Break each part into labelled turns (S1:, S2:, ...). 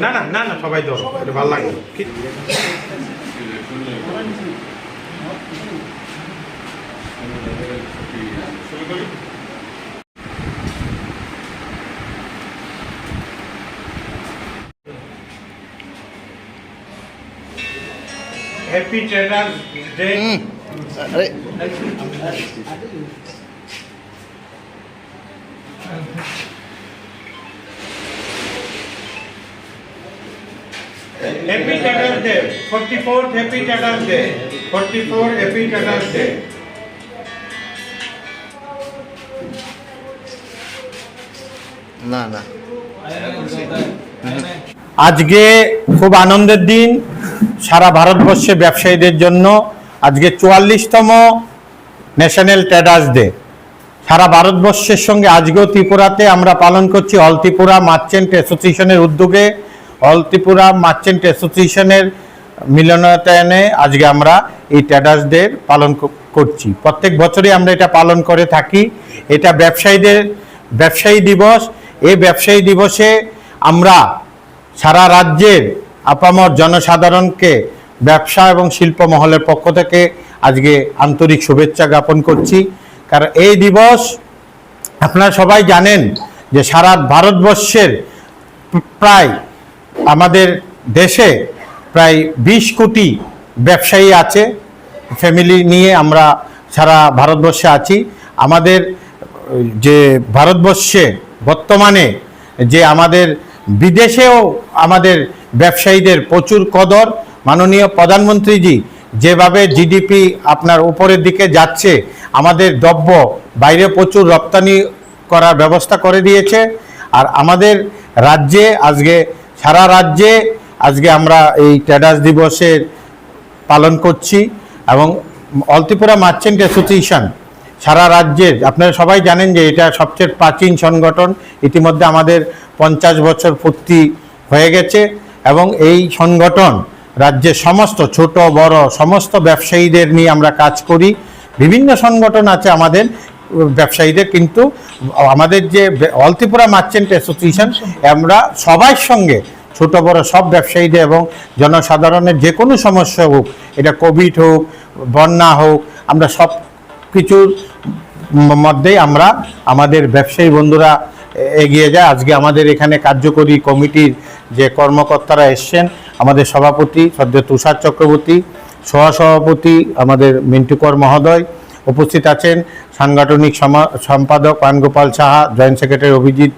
S1: না না না না সবাই ধরো এটা ভালো লাগে হ্যাপি ট্রেডার্স ডে
S2: আরে।
S1: Day, 44th Happy Day, 44 Happy Day.
S2: না না।
S1: আজকে খুব আনন্দের দিন সারা ভারতবর্ষে ব্যবসায়ীদের জন্য। আজকে চুয়াল্লিশতম ন্যাশনাল ট্রেডার্স ডে সারা ভারতবর্ষের সঙ্গে আজকেও ত্রিপুরাতে আমরা পালন করছি অল ত্রিপুরা মার্চেন্ট অ্যাসোসিয়েশনের উদ্যোগে। অল ত্রিপুরা মার্চেন্ট অ্যাসোসিয়েশনের মিলনায়তায়নে আজকে আমরা এই ট্রেডার্স ডে পালন করছি। প্রত্যেক বছরই আমরা এটা পালন করে থাকি। এটা ব্যবসায়ীদের, ব্যবসায়ী দিবস। এই ব্যবসায়ী দিবসে আমরা সারা রাজ্যের আপামর জনসাধারণকে, ব্যবসা এবং শিল্প মহলের পক্ষ থেকে আজকে আন্তরিক শুভেচ্ছা জ্ঞাপন করছি। কারণ এই দিবস আপনারা সবাই জানেন যে সারা ভারতবর্ষের প্রায় আমাদের দেশে প্রায় বিশ কোটি ব্যবসায়ী আছে ফ্যামিলি নিয়ে আমরা সারা ভারতবর্ষে আছি। আমাদের যে ভারতবর্ষে বর্তমানে যে আমাদের বিদেশেও আমাদের ব্যবসায়ীদের প্রচুর কদর মাননীয় প্রধানমন্ত্রীজি যেভাবে জিডিপি আপনার উপরের দিকে যাচ্ছে, আমাদের দ্রব্য বাইরে প্রচুর রপ্তানি করার ব্যবস্থা করে দিয়েছে। আর আমাদের রাজ্যে আজকে, সারা রাজ্যে আজকে আমরা এই ট্রেডার্স দিবসের পালন করছি এবং অলত্রিপুরা মার্চেন্ট অ্যাসোসিয়েশন, সারা রাজ্যের, আপনারা সবাই জানেন যে এটা সবচেয়ে প্রাচীন সংগঠন, ইতিমধ্যে আমাদের পঞ্চাশ বছর পূর্তি হয়ে গেছে এবং এই সংগঠন রাজ্যের সমস্ত ছোট, বড়, সমস্ত ব্যবসায়ীদের নিয়ে আমরা কাজ করি। বিভিন্ন সংগঠন আছে আমাদের, ব্যবসায়ীদের কিন্তু আমাদের যে অল ত্রিপুরা মার্চেন্ট অ্যাসোসিয়েশন, আমরা সবার সঙ্গে ছোট, বড় সব ব্যবসায়ীদের এবং জনসাধারণের যে কোনো সমস্যা হোক, এটা কোভিড হোক, বন্যা হোক, আমরা সব কিছুর মধ্যেই আমরা আমাদের ব্যবসায়ী বন্ধুরা এগিয়ে যায়। আজকে আমাদের এখানে কার্যকরী কমিটির যে কর্মকর্তারা এসছেন আমাদের সভাপতি সদ্য তুষার চক্রবর্তী, সহসভাপতি আমাদের মিন্টুকর মহোদয় উপস্থিত আছেন। সাংগঠনিক সমা- সম্পাদক পানগোপাল সাহা, জয়েন্ট সেক্রেটারি অভিজিৎ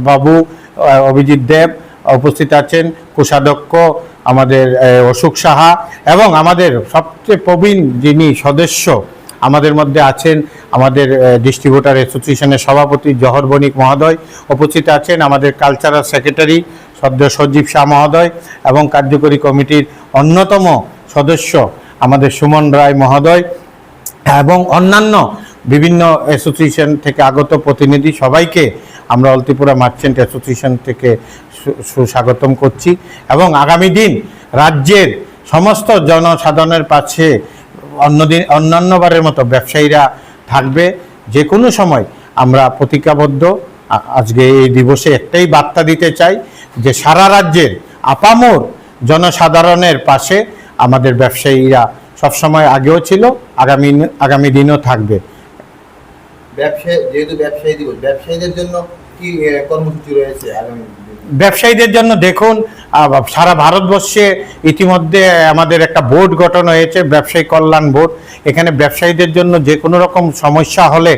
S1: বাবু অভিজিৎ দেব উপস্থিত আছেন। কোষাধ্যক্ষ আমাদের অশোক সাহা এবং আমাদের সবচেয়ে প্রবীণ যিনি সদস্য আমাদের মধ্যে আছেন আমাদের ডিস্ট্রিবিউটার অ্যাসোসিয়েশনের সভাপতি জহর বণিক মহোদয় উপস্থিত আছেন। আমাদের কালচারাল সেক্রেটারি সদ্য সজীব শাহ মহোদয় এবং কার্যকরী কমিটির অন্যতম সদস্য আমাদের সুমন রায় মহোদয় এবং অন্যান্য বিভিন্ন অ্যাসোসিয়েশন থেকে আগত প্রতিনিধি সবাইকে আমরা অলত্রিপুরা মার্চেন্ট অ্যাসোসিয়েশন থেকে সুস্বাগতম করছি এবং আগামী দিন রাজ্যের সমস্ত জনসাধারণের পাশে অন্যদিন, অন্যান্যবারের মতো ব্যবসায়ীরা থাকবে। যে কোনো সময় আমরা প্রতিজ্ঞাবদ্ধ। আজকে এই দিবসে একটাই বার্তা দিতে চাই যে সারা রাজ্যের আপামর জনসাধারণের পাশে আমাদের ব্যবসায়ীরা সবসময় আগেও ছিল আগামী আগামী দিনও থাকবে।
S2: ব্যবসায়ী যেহেতু ব্যবসায়ী দিবস ব্যবসায়ীদের জন্য কি কর্মসূচি রয়েছে আগামী
S1: ব্যবসায়ীদের জন্য দেখুন সারা ভারতবর্ষে ইতিমধ্যে আমাদের একটা বোর্ড গঠন হয়েছে ব্যবসায়ী কল্যাণ বোর্ড। এখানে ব্যবসায়ীদের জন্য যে কোনো রকম সমস্যা হলে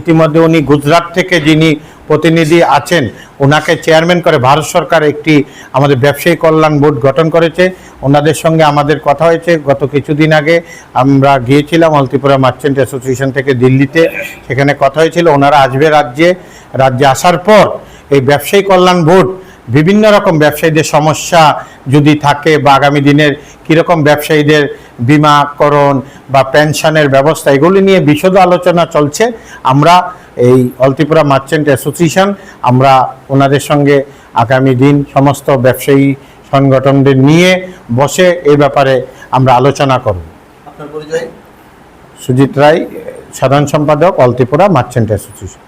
S1: ইতিমধ্যে উনি গুজরাট থেকে যিনি প্রতিনিধি আছেন। ওনাকে চেয়ারম্যান করে ভারত সরকার একটি আমাদের ব্যবসায়ী কল্যাণ বোর্ড গঠন করেছে। ওনাদের সঙ্গে আমাদের কথা হয়েছে। গত কিছুদিন আগে আমরা গিয়েছিলাম অলতিপুরা মার্চেন্ট অ্যাসোসিয়েশন থেকে দিল্লিতে। সেখানে কথা হয়েছিল, ওনারা আসবে রাজ্যে। রাজ্যে আসার পর এই ব্যবসায়ী কল্যাণ বোর্ড বিভিন্ন রকম ব্যবসায়ীদের সমস্যা যদি থাকে বা আগামী দিনের কীরকম ব্যবসায়ীদের বিমাকরণ বা পেনশনের ব্যবস্থা এগুলি নিয়ে বিশদ আলোচনা চলছে। আমরা এই অলত্রিপুরা মার্চেন্ট অ্যাসোসিয়েশন আমরা ওনাদের সঙ্গে আগামী দিন সমস্ত ব্যবসায়ী সংগঠনদের নিয়ে বসে এই ব্যাপারে আমরা আলোচনা করব। সুজিত রায় সাধারণ সম্পাদক অলত্রিপুরা মার্চেন্ট অ্যাসোসিয়েশন।